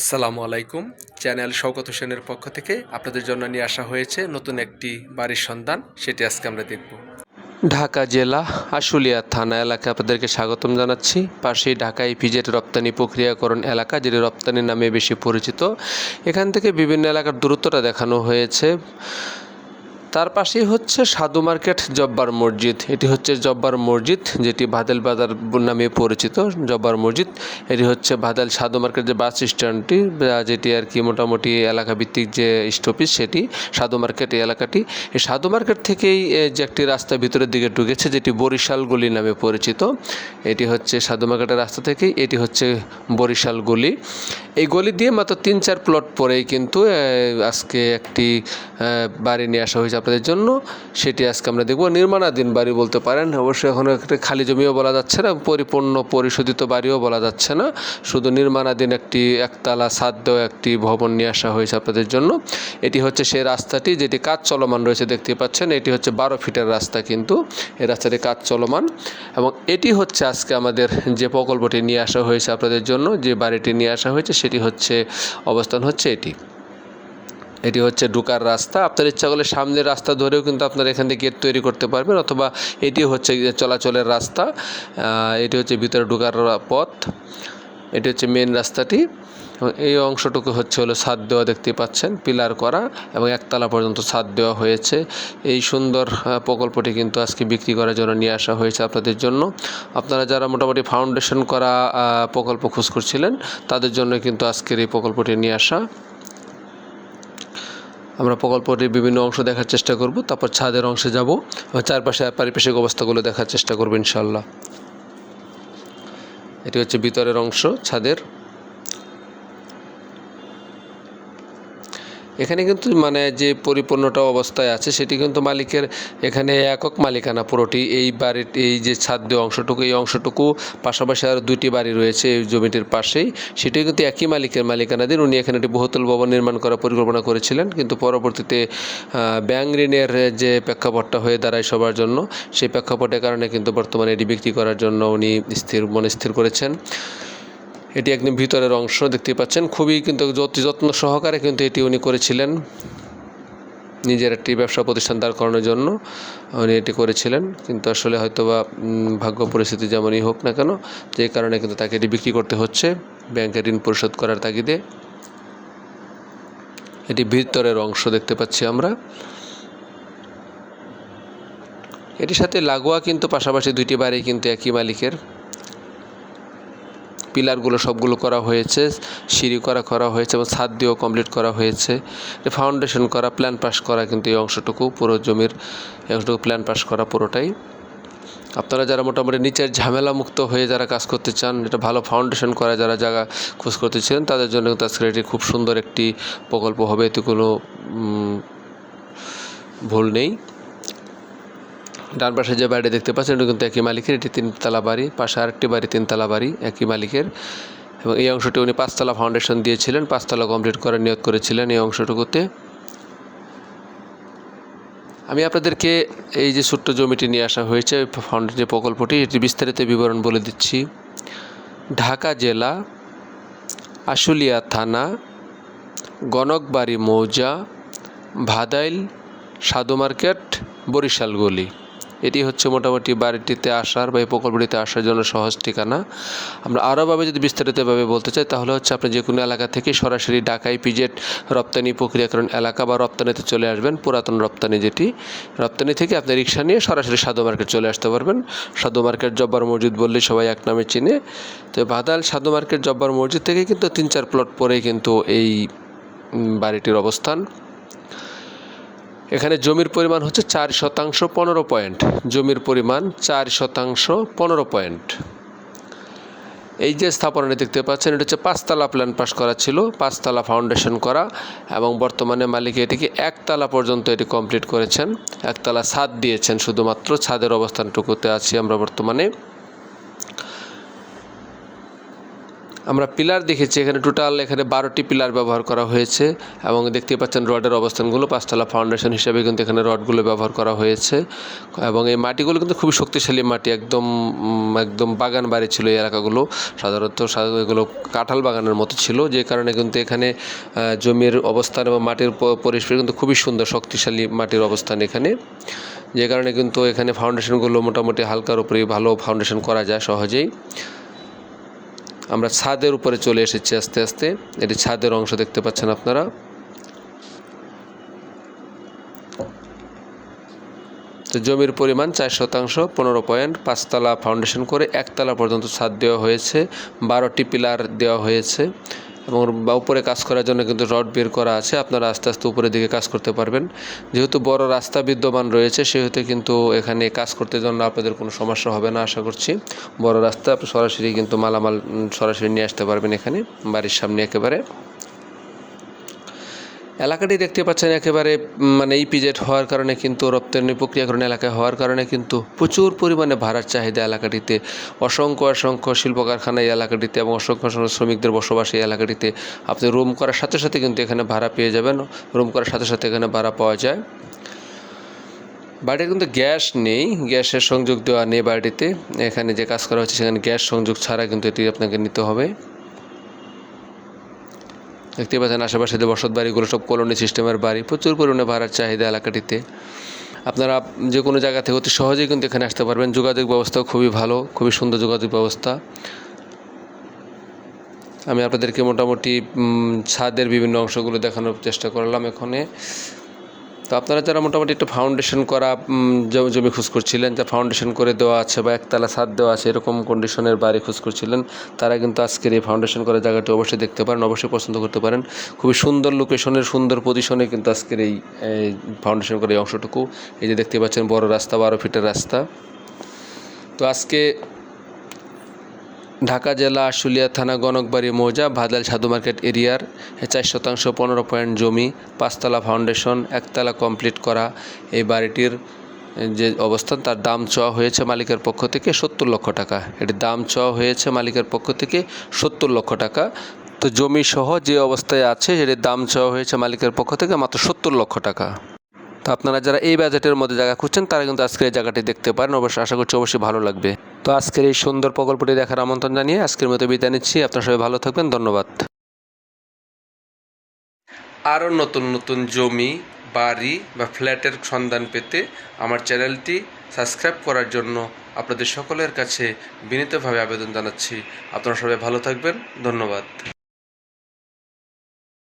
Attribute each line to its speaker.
Speaker 1: আসসালামু আলাইকুম। চ্যানেল শওকত হোসেনের পক্ষ থেকে আপনাদের জন্য নিয়ে আসা হয়েছে নতুন একটি বাড়ির সন্ধান। সেটি আজকে আমরা দেখব। ঢাকা জেলা আশুলিয়া থানা এলাকায় আপনাদেরকে স্বাগতম জানাচ্ছি। পাশেই ঢাকা ইপিজেড রপ্তানি প্রক্রিয়াকরণ এলাকা, যেটি রপ্তানি নামে বেশি পরিচিত। এখান থেকে বিভিন্ন এলাকার দূরত্বটা দেখানো হয়েছে। তার পাশেই হচ্ছে সাধু মার্কেট জব্বার মসজিদ। এটি হচ্ছে জব্বার মসজিদ, যেটি ভাদেল বাজার নামে পরিচিত, জব্বার মসজিদ। এটি হচ্ছে ভাদেল সাধু মার্কেট যে বাস স্ট্যান্ডটি যেটি আর কি মোটামুটি এলাকা ভিত্তিক যে স্টপিস সেটি, সাধু মার্কেট এই এলাকাটি। এই সাধু মার্কেট থেকেই যে একটি রাস্তা ভিতরের দিকে ঢুকেছে, যেটি বরিশাল গলি নামে পরিচিত। এটি হচ্ছে সাধু মার্কেটের রাস্তা থেকেই, এটি হচ্ছে বরিশাল গলি। এই গলি দিয়ে মাত্র তিন, চার প্লট পরেই কিন্তু আজকে একটি বাড়ি নিয়ে আসা হয়েছে আপনাদের জন্য। সেটি আজকে আমরা দেখব। নির্মাণাধীন বাড়ি বলতে পারেন। অবশ্যই এখনও একটা খালি জমিও বলা যাচ্ছে না, পরিপূর্ণ পরিশোধিত বাড়িও বলা যাচ্ছে না। শুধু নির্মাণাধীন একটি একতলা সাধ্য একটি ভবন নিয়ে আসা হয়েছে আপনাদের জন্য। এটি হচ্ছে সেই রাস্তাটি যেটি কাজ চলমান রয়েছে, দেখতে পাচ্ছেন। এটি হচ্ছে বারো ফিটের রাস্তা কিন্তু এই রাস্তাটি কাজ চলমান। এবং এটি হচ্ছে আজকে আমাদের যে প্রকল্পটি নিয়ে আসা হয়েছে আপনাদের জন্য, যে বাড়িটি নিয়ে আসা হয়েছে সেটি হচ্ছে, অবস্থান হচ্ছে এটি। এটি হচ্ছে ঢুকার রাস্তা। আপনার ইচ্ছা করলে সামনের রাস্তা ধরেও কিন্তু আপনার এখান থেকে গেট তৈরি করতে পারবেন অথবা এটি হচ্ছে চলাচলের রাস্তা। এটি হচ্ছে ভিতরে ঢুকার পথ। এটি হচ্ছে মেন রাস্তাটি। এবং এই অংশটুকু হচ্ছে হলো ছাদ দেওয়া দেখতে পাচ্ছেন, পিলার করা এবং একতলা পর্যন্ত ছাদ দেওয়া হয়েছে। এই সুন্দর প্রকল্পটি কিন্তু আজকে বিক্রি করার জন্য নিয়ে আসা হয়েছে আপনাদের জন্য। আপনারা যারা মোটামুটি ফাউন্ডেশন করা প্রকল্প খোঁজ করছিলেন, তাদের জন্য কিন্তু আজকের এই প্রকল্পটি নিয়ে আসা। আমরা প্রকল্পটির বিভিন্ন অংশ দেখার চেষ্টা করব, তারপর ছাদের অংশে যাব চারপাশে পারিপার্শ্বিক অবস্থাগুলো দেখার চেষ্টা করব ইনশাল্লাহ এটি হচ্ছে ভিতরের অংশ ছাদের এখানে কিন্তু মানে যে পরিপূর্ণটা অবস্থায় আছে, সেটি কিন্তু মালিকের এখানে একক মালিকানা পুরোটি। এই বাড়ির এই যে ছাদ দেওয়া অংশটুকু, এই অংশটুকু পাশাপাশি আরও দুইটি বাড়ি রয়েছে এই জমিটির পাশেই। সেটি কিন্তু একই মালিকের মালিকানাধীন। উনি এখানে একটি বহুতল ভবন নির্মাণ করার পরিকল্পনা করেছিলেন, কিন্তু পরবর্তীতে ব্যাংক ঋণের যে প্রেক্ষাপটটা হয়ে দাঁড়ায় সবার জন্য, সেই প্রেক্ষাপটের কারণে কিন্তু বর্তমানে এটি বিক্রি করার জন্য উনি স্থির, মনে স্থির করেছেন। এটি একদম ভিতরের অংশ দেখতে পাচ্ছেন। খুবই কিন্তু যত- যত্ন সহকারে কিন্তু এটি উনি করেছিলেন। নিজের একটি ব্যবসা প্রতিষ্ঠান দাঁড় করানোর জন্য উনি এটি করেছিলেন। কিন্তু আসলে হয়তোবা উম, ভাগ্য পরিস্থিতি যেমনই হোক না কেন যে কারণে কিন্তু তাকে এটি বিক্রি করতে হচ্ছে। ব্যাংকের ঋণ পরিশোধ করার তাগিদে। এটি ভিতরের অংশ দেখতে পাচ্ছি আমরা। এটির সাথে লাগোয়া কিন্তু পাশাপাশি দুইটি বাড়ি কিন্তু একই মালিকের। পিলারগুলো সবগুলো করা হয়েছে, সিঁড়ি করা করা হয়েছে এবং ছাদ দিয়েও কমপ্লিট করা হয়েছে। ফাউন্ডেশন করা প্ল্যান পাস করা কিন্তু এই অংশটুকু, পুরো জমির অংশটুকু প্ল্যান পাস করা পুরোটাই। আপনারা যারা মোটামুটি নিচের ঝামেলা মুক্ত হয়ে যারা কাজ করতে চান, এটা ভালো ফাউন্ডেশন করা যারা জায়গা খোঁজ করতেছিলেন তাদের জন্য আজকের এটি খুব সুন্দর একটি প্রকল্প হবে, এতে কোনো ভুল নেই। ডান পাশে যে বাড়ি দেখতে পাচ্ছেন, এটা কিন্তু একই মালিকের, এটি তিনতলা বাড়ি, পাশে আরেকটি বাড়ি, তিনতলা বাড়ি, একই মালিকের। এবং এই অংশটি উনি পাঁচতলা ফাউন্ডেশন দিয়েছিলেন, পাঁচতলা কমপ্লিট করার নিয়োগ করেছিলেন এই অংশটুকুতে। আমি আপনাদেরকে এই যে ছোট্ট জমিটি নিয়ে আসা হয়েছে ফাউন্ডেশন যে প্রকল্পটি, এটি বিস্তারিত বিবরণ বলে দিচ্ছি। ঢাকা জেলা, আশুলিয়া থানা, গণকবাড়ি মৌজা, ভাদাইল সাধু মার্কেট, বরিশাল গলি। এটি হচ্ছে মোটামুটি বাড়িটিতে আসার বা এই প্রকল্পটিতে আসার জন্য সহজ ঠিকানা। আমরা আরোভাবে যদি বিস্তারিতভাবে বলতে চাই, তাহলে হচ্ছে আপনি যে কোনো এলাকা থেকে সরাসরি ঢাকাই পিজেট রপ্তানি প্রক্রিয়াকরণ এলাকা বা রপ্তানিতে চলে আসবেন, পুরাতন রপ্তানি যেটি। রপ্তানি থেকে আপনি রিক্সা নিয়ে সরাসরি সাধু মার্কেট চলে আসতে পারবেন। সাধু মার্কেট জব্বার মসজিদ বললে সবাই এক নামে চিনে। তো বাদাল সাধু মার্কেট জব্বার মসজিদ থেকে কিন্তু তিন চার প্লট পরেই কিন্তু এই বাড়িটির অবস্থান। এখানে জমির পরিমাণ হচ্ছে চার শতাংশ পনেরো পয়েন্ট। জমির পরিমাণ চার শতাংশ পনেরো পয়েন্ট। এই যে স্থাপনাটি দেখতে পাচ্ছেন, এটা হচ্ছে পাঁচতলা প্ল্যান পাস করা ছিল, পাঁচতলা ফাউন্ডেশন করা এবং বর্তমানে মালিক এটিকে একতলা পর্যন্ত এটি কমপ্লিট করেছেন। একতলা ছাদ দিয়েছেন, শুধুমাত্র ছাদের অবস্থানটুকুতে আছি আমরা বর্তমানে। আমরা পিলার দেখেছি, এখানে টোটাল এখানে বারোটি পিলার ব্যবহার করা হয়েছে এবং দেখতে পাচ্ছেন রডের অবস্থানগুলো, পাঁচতলা ফাউন্ডেশন হিসাবে কিন্তু এখানে রডগুলো ব্যবহার করা হয়েছে এবং এই মাটিগুলো কিন্তু খুবই শক্তিশালী মাটি, একদম একদম বাগান বাড়ি ছিল এই এলাকাগুলো, সাধারণত এগুলো কাঁঠাল বাগানের মতো ছিল, যে কারণে কিন্তু এখানে জমির অবস্থান এবং মাটির প- পরিবেশ কিন্তু খুবই সুন্দর, শক্তিশালী মাটির অবস্থান এখানে, যে কারণে কিন্তু এখানে ফাউন্ডেশনগুলো মোটামুটি হালকার উপরে ভালো ফাউন্ডেশন করা যায় সহজেই। আমরা ছাদের উপরে চলে এসেছি আস্তে আস্তে। এটি ছাদের অংশ দেখতে পাচ্ছেন আপনারা। তো জমির পরিমাণ চার শতাংশ, পনেরো পয়েন্ট পাঁচতলা ফাউন্ডেশন করে একতলা পর্যন্ত ছাদ দেওয়া হয়েছে, বারোটি পিলার দেওয়া হয়েছে। এবং বা উপরে কাজ করার জন্য কিন্তু রড বের করা আছে। আপনারা আস্তে আস্তে উপরের দিকে কাজ করতে পারবেন। যেহেতু বড় রাস্তা বিদ্যমান রয়েছে, সেহেতু কিন্তু এখানে কাজ করতে জন্য আপনাদের কোনো সমস্যা হবে না, আশা করছি। বড় রাস্তা, আপনি সরাসরি কিন্তু মালামাল সরাসরি নিয়ে আসতে পারবেন এখানে, বাড়ির সামনে একেবারে। এলাকাটি দেখতে পাচ্ছেন একেবারে মানে ইপিজেড হওয়ার কারণে কিন্তু রপ্তানি প্রক্রিয়াকরণ এলাকায় হওয়ার কারণে কিন্তু প্রচুর পরিমাণে ভাড়ার চাহিদা এলাকাটিতে। অসংখ্য অসংখ্য শিল্প কারখানা এই এলাকাটিতে এবং অসংখ্য অসংখ্য শ্রমিকদের বসবাস এই এলাকাটিতে। আপনি রুম করার সাথে সাথে কিন্তু এখানে ভাড়া পেয়ে যাবেন। রুম করার সাথে সাথে এখানে ভাড়া পাওয়া যায়। বাড়িতে কিন্তু গ্যাস নেই, গ্যাসের সংযোগ দেওয়া নেই বাড়িতে। এখানে যে কাজ করা হচ্ছে, সেখানে গ্যাস সংযোগ ছাড়া কিন্তু এটি আপনাকে নিতে হবে। দেখতে পাচ্ছেন আশেপাশে যে বসত বাড়িগুলো সব কলোনি সিস্টেমের বাড়ি। প্রচুর পরিমাণে ভাড়ার চাহিদা এলাকাটিতে। আপনারা যে কোনো জায়গা থেকে অতি সহজেই কিন্তু এখানে আসতে পারবেন। যোগাযোগ ব্যবস্থাও খুবই ভালো, খুবই সুন্দর যোগাযোগ ব্যবস্থা। আমি আপনাদেরকে মোটামুটি ছাদের বিভিন্ন অংশগুলো দেখানোর চেষ্টা করলাম এখানে। তো আপনারা যারা মোটামুটি একটু ফাউন্ডেশন করা জমি খোঁজ করছিলেন যা ফাউন্ডেশন করে দেওয়া আছে বা একতলা ছাদ দেওয়া আছে, এরকম কন্ডিশনের বাড়ি খোঁজ করছিলেন, তারা কিন্তু আজকের এই ফাউন্ডেশন করা জায়গাটি অবশ্যই দেখতে পারেন, অবশ্যই পছন্দ করতে পারেন। খুবই সুন্দর লোকেশনের সুন্দর পজিশনে কিন্তু আজকের এই ফাউন্ডেশন করা এই অংশটুকু। এই যে দেখতে পাচ্ছেন, বড় রাস্তা, বারো ফিটের রাস্তা। তো আজকে ঢাকা জেলা আশুলিয়া থানা গণকবাড়ি মৌজা ভাদাল সাধু মার্কেট এরিয়ার চার শতাংশ পনেরো পয়েন্ট জমি, পাঁচতলা ফাউন্ডেশন, একতলা কমপ্লিট করা। এই বাড়িটির যে অবস্থান, তার দাম চাওয়া হয়েছে মালিকের পক্ষ থেকে সত্তর লক্ষ টাকা। এটির দাম চাওয়া হয়েছে মালিকের পক্ষ থেকে সত্তর লক্ষ টাকা। তো জমি সহ যে অবস্থায় আছে সেটির দাম চাওয়া হয়েছে মালিকের পক্ষ থেকে মাত্র সত্তর লক্ষ টাকা। তো আপনারা যারা এই বাজেটের মধ্যে জায়গা খুঁজছেন, তারা কিন্তু আজকের এই জায়গাটি দেখতে পারেন। অবশ্যই আশা করছি অবশ্যই ভালো লাগবে। তো আজকের এই সুন্দর প্রকল্পটি দেখার আমন্ত্রণ জানিয়ে আজকের মতো বিদায় নিচ্ছি। আপনারা সবাই ভালো থাকবেন। ধন্যবাদ। আরও নতুন নতুন জমি, বাড়ি বা ফ্ল্যাটের সন্ধান পেতে আমার চ্যানেলটি সাবস্ক্রাইব করার জন্য আপনাদের সকলের কাছে বিনীতভাবে আবেদন জানাচ্ছি। আপনারা সবাই ভালো থাকবেন। ধন্যবাদ।